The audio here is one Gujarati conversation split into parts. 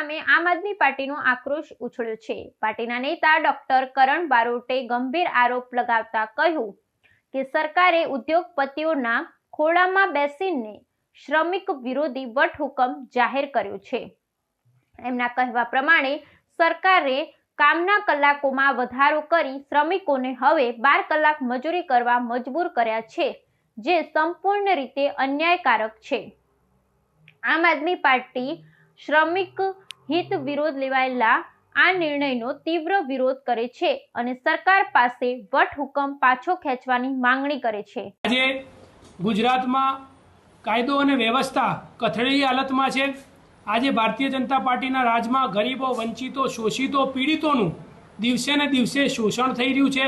સામે આમ આદમી પાર્ટીનો આક્રોશ ઉછળ્યો છે. પાર્ટીના નેતા ડોક્ટર કરણ બારોટે ગંભીર આરોપ લગાવતા કહ્યું કે સરકારે ઉદ્યોગપતિઓના ખોળામાં બેસીને શ્રમિક વિરોધી વટહુકમ જાહેર કર્યો છે. એમના કહેવા પ્રમાણે સરકારે કામના કલાકોમાં વધારો કરી શ્રમિકોને હવે બાર કલાક મજૂરી કરવા મજબૂર કર્યા છે, જે સંપૂર્ણ રીતે અન્યાયકારક છે. આમ આદમી પાર્ટી શ્રમિક હિત વિરોધ લેવાયેલા આ નિર્ણયનો તીવ્ર વિરોધ કરે છે અને સરકાર પાસે વટહુકમ પાછો ખેંચવાની માંગણી કરે છે. આજે ગુજરાતમાં કાયદો અને વ્યવસ્થા કથળેલી હાલતમાં છે. આજે ભારતીય જનતા પાર્ટીના રાજમાં ગરીબો, વંચિતો, શોષિતો, પીડિતોનું દિવસે ને દિવસે શોષણ થઈ રહ્યું છે.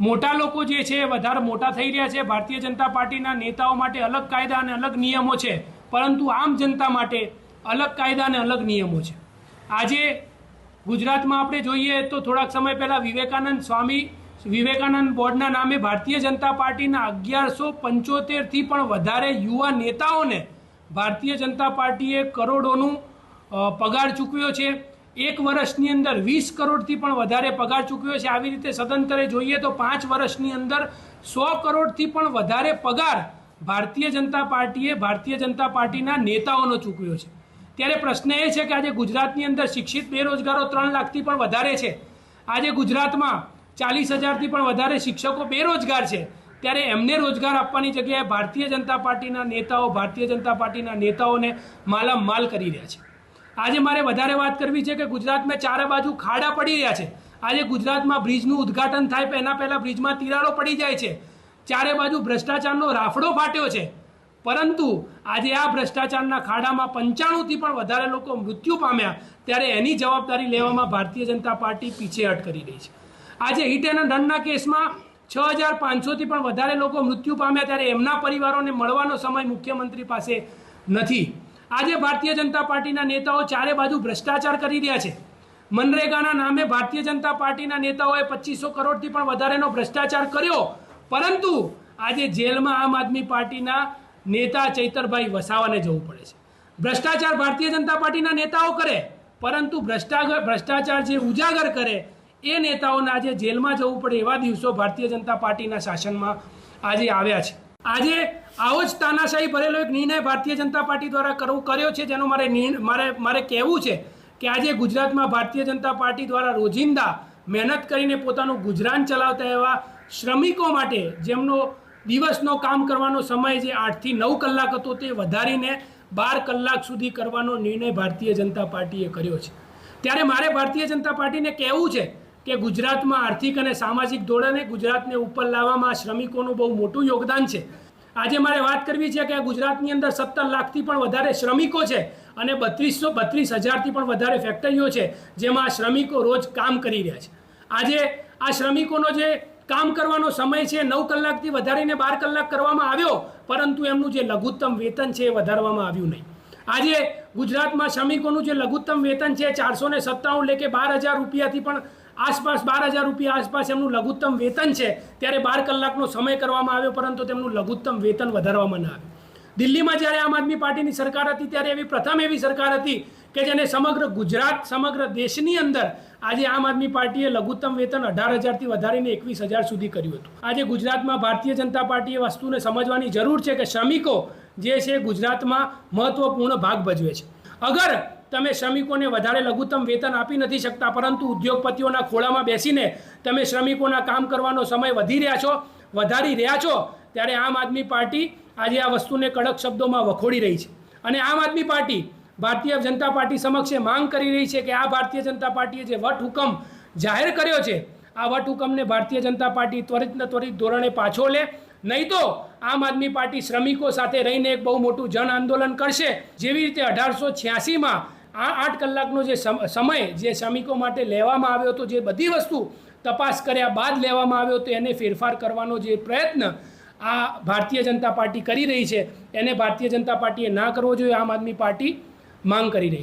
મોટા લોકો જે છે વધારે મોટા થઈ રહ્યા છે. ભારતીય જનતા પાર્ટીના નેતાઓ માટે અલગ કાયદા અને અલગ નિયમો છે. પરંતુ આમ જનતા માટે અલગ કાયદા અને અલગ નિયમો છે. આજે ગુજરાતમાં આપણે જોઈએ તો થોડાક સમય પહેલાં વિવેકાનંદ સ્વામી, વિવેકાનંદ બોર્ડના નામે ભારતીય જનતા પાર્ટીના અગિયારસો પંચોતેરથી પણ વધારે યુવા નેતાઓને ભારતીય જનતા પાર્ટીએ કરોડોનું પગાર ચૂકવ્યો છે. એક વર્ષની અંદર વીસ કરોડથી પણ વધારે પગાર ચૂકવ્યો છે. આવી રીતે સદંતરે જોઈએ તો પાંચ વર્ષની અંદર સો કરોડથી પણ વધારે પગાર ભારતીય જનતા પાર્ટીએ ભારતીય જનતા પાર્ટીના નેતાઓનો ચૂકવ્યો છે. ત્યારે પ્રશ્ન એ છે કે આજે ગુજરાતની અંદર શિક્ષિત બેરોજગારો ત્રણ લાખથી પણ વધારે છે. આજે ગુજરાતમાં ચાલીસ હજારથી પણ વધારે શિક્ષકો બેરોજગાર છે. ત્યારે એમને રોજગાર આપવાની જગ્યાએ ભારતીય જનતા પાર્ટીના નેતાઓ, ભારતીય જનતા પાર્ટીના નેતાઓને માલામાલ કરી રહ્યા છે. આજે મારે વધારે વાત કરવી છે કે ગુજરાતમાં ચારે બાજુ ખાડા પડી રહ્યા છે. આજે ગુજરાતમાં બ્રિજનું ઉદ્ઘાટન થાય એના પહેલાં બ્રિજમાં તિરાડો પડી જાય છે. ચારે બાજુ ભ્રષ્ટાચારનો રાફડો ફાટ્યો છે. પરંતુ આજે આ ભ્રષ્ટાચારના ખાડામાં પંચાણુંથી પણ વધારે લોકો મૃત્યુ પામ્યા ત્યારે એની જવાબદારી લેવામાં ભારતીય જનતા પાર્ટી પીછેહટ કરી રહી છે. આજે હિટ એન્ડ રનના કેસમાં છ હજાર પાંચસોથી પણ વધારે લોકો મૃત્યુ પામ્યા ત્યારે એમના પરિવારોને મળવાનો સમય મુખ્યમંત્રી પાસે નથી. આજે ભારતીય જનતા પાર્ટીના નેતાઓ ચારે બાજુ ભ્રષ્ટાચાર કરી રહ્યા છે. મનરેગાના નામે ભારતીય જનતા પાર્ટીના નેતાઓએ પચીસો કરોડથી પણ વધારેનો ભ્રષ્ટાચાર કર્યો. પરંતુ આજે જેલમાં આમ આદમી પાર્ટીના નેતા ચૈતરભાઈ વસાવાને જવું પડે છે. ભ્રષ્ટાચાર ભારતીય જનતા પાર્ટીના નેતાઓ કરે, પરંતુ ભ્રષ્ટાચાર ભ્રષ્ટાચાર જે ઉજાગર કરે, એ નેતાઓને આજે જેલમાં જવું પડે એવા દિવસો ભારતીય જનતા પાર્ટીના શાસનમાં આજે આવ્યા છે. આજે આવો જ તાનાશાહી ભરેલો એક નિર્ણય ભારતીય જનતા પાર્ટી દ્વારા કરવું, કર્યો છે, જેનો મારે મારે મારે કહેવું છે કે આજે ગુજરાતમાં ભારતીય જનતા પાર્ટી દ્વારા રોજિંદા મહેનત કરીને પોતાનું ગુજરાન ચલાવતા એવા શ્રમિકો માટે જેમનો દિવસનો કામ કરવાનો સમય જે આઠથી નવ કલાક હતો તે વધારીને બાર કલાક સુધી કરવાનો નિર્ણય ભારતીય જનતા પાર્ટીએ કર્યો છે. ત્યારે મારે ભારતીય જનતા પાર્ટીને કહેવું છે કે ગુજરાતમાં આર્થિક અને સામાજિક ધોરણે ગુજરાતને ઉપર લાવવામાં શ્રમિકોનું બહુ મોટું યોગદાન છે. આજે મારે વાત કરવી છે કે ગુજરાતની અંદર સત્તર લાખથી પણ વધારે શ્રમિકો છે અને બત્રીસો બત્રીસ હજારથી પણ વધારે ફેક્ટરીઓ છે જેમાં શ્રમિકો રોજ કામ કરી રહ્યા છે. આજે આ શ્રમિકોનો જે કામ કરવાનો સમય છે, નવ કલાકથી વધારીને બાર કલાક કરવામાં આવ્યો, પરંતુ એમનું જે લઘુત્તમ વેતન છે એ વધારવામાં આવ્યું નહીં. આજે ગુજરાતમાં શ્રમિકોનું જે લઘુત્તમ વેતન છે, ચારસો ને એટલે કે બાર હજાર રૂપિયાથી પણ આસપાસ, બાર હજાર રૂપિયા આસપાસ એમનું લઘુત્તમ વેતન છે, ત્યારે બાર કલાકનો સમય કરવામાં આવ્યો, પરંતુ તેમનું લઘુત્તમ વેતન વધારવામાં ન આવ્યું. દિલ્હીમાં જ્યારે આમ આદમી પાર્ટીની સરકાર હતી, ત્યારે એવી પ્રથમ એવી સરકાર હતી કે જેને સમગ્ર ગુજરાત, સમગ્ર દેશની અંદર આજે આમ આદમી પાર્ટીએ લઘુત્તમ વેતન અઢાર હજારથી વધારીને એકવીસ હજાર સુધી કર્યું હતું. આજે ગુજરાતમાં ભારતીય જનતા પાર્ટીએ વસ્તુને સમજવાની જરૂર છે કે શ્રમિકો જે છે ગુજરાતમાં મહત્વપૂર્ણ ભાગ ભજવે છે. અગર તમે શ્રમિકોને વધારે લઘુત્તમ વેતન આપી નથી શકતા, પરંતુ ઉદ્યોગપતિઓના ખોળામાં બેસીને તમે શ્રમિકોના કામ કરવાનો સમય વધી રહ્યા છો, વધારી રહ્યા છો, ત્યારે આમ આદમી પાર્ટી આજે આ વસ્તુને કડક શબ્દોમાં વખોડી રહી છે. અને આમ આદમી પાર્ટી ભારતીય જનતા પાર્ટી સમક્ષ માંગ કરી રહી છે કે આ ભારતીય જનતા પાર્ટીએ જે વટહુકમ જાહેર કર્યો છે, આ વટહુકમને ભારતીય જનતા પાર્ટી ત્વરિત ત્વરિત ધોરણે પાછો લે. નહીં તો આમ આદમી પાર્ટી શ્રમિકો સાથે રહીને એક બહુ મોટું જન આંદોલન કરશે. જેવી રીતે અઢારસો છ્યાસીમાં આ આઠ કલાકનો જે સમ- સમય જે શ્રમિકો માટે લેવામાં આવ્યો હતો, જે બધી વસ્તુ તપાસ કર્યા બાદ લેવામાં આવ્યો હતો, એને ફેરફાર કરવાનો જે પ્રયત્ન આ ભારતીય જનતા પાર્ટી કરી રહી છે, એને ભારતીય જનતા પાર્ટીએ ના કરવો જોઈએ, આમ આદમી પાર્ટી માંગ કરી રહી છે.